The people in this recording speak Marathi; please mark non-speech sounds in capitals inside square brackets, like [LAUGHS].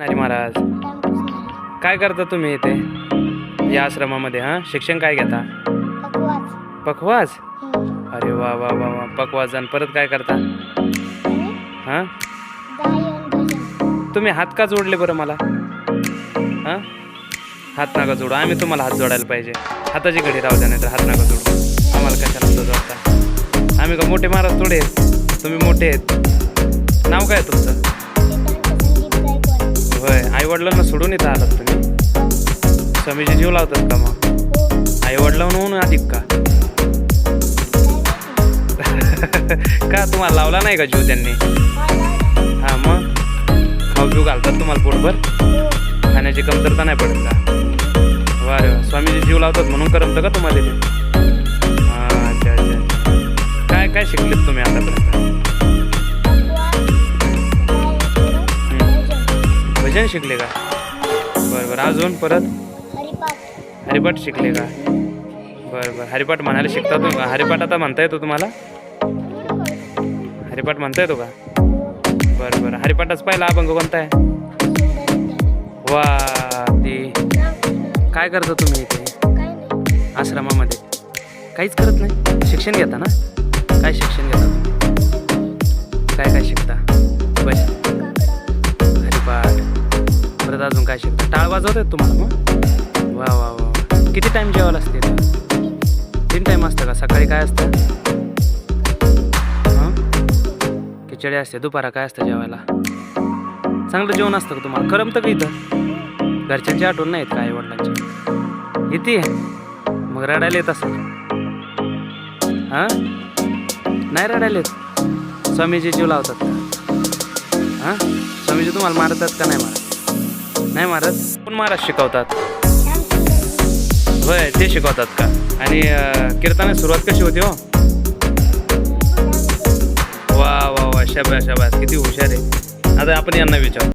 नाही महाराज. काय करता तुम्ही इथे? या आश्रमामध्ये हां? शिक्षण काय घेता? पखवाज अरे वा वा वा वा. पखवाज आणि परत काय करता? हां? तुम्ही हात का जोडले बरं मला? हां? हात नका जोडू. आम्ही तुम्हाला हात जोडायला पाहिजे. हाताची घडी राहू द्या नाही तर हात नका जोडू. आम्हाला कशाला जोडता आम्ही का मोठे महाराज थोडे तुम्ही मोठे आहेत. नाव काय तुमचं? आईवडिलांना सोडून इथं आलात तुम्ही? स्वामीजी जीव लावतात का मग? आईवडिलांना वडिलांहून अधिक का? [LAUGHS] का तुम्हाला लावला नाही का जीव त्यांनी? हा मग? खाऊ पिऊ घालतात तुम्हाला पोटभर? खाण्याची कमतरता नाही पडत का? वा रे स्वामीजी जीव लावतात म्हणून करमतं का तुम्हाला ते हा अच्छा अच्छा अच्छा. काय काय शिकलेत तुम्ही आतापर्यंत? भजन शिकले का? बरं बरं. अजून परत? हरिपाठ. शिकले का? बरं बरं. हरिपाठ म्हणायला शिकता का? हरिपाठ आता म्हणता येतो तुम्हाला? हरिपाठ म्हणता येतो का? बरं बरं. हरिपाठाच पहिला अभंग कोणता आहे? वा ती. काय करता तुम्ही इथे? आश्रमामध्ये. काहीच करत नाही? शिक्षण घेता ना? काय शिक्षण काय शिकता टाळ वाजवतात तुम्हाला मग? वा वा वा वा. किती टाईम जेवायला असते तीन टाईम असतं का? सकाळी काय असतं? हां? खिचडी असते. दुपारा काय असतं जेवायला? चांगलं जेवण असतं का तुम्हाला? करमतं का इथं? घरच्यांची आठवण नाहीत का आई वडिलांची येते मग रडायला येत असेल. हां? नाही रडायला येत. स्वामीजी जीव लावतात का? हां? स्वामीजी तुम्हाला मारतात का नाही मारत? नाही महाराज कोण महाराज शिकवतात? होय ते शिकवतात का? आणि कीर्तनाची सुरुवात कशी होती हो? वा वा वा शब्यास शब्यास किती हुशार आहे. आता आपण यांना विचारू.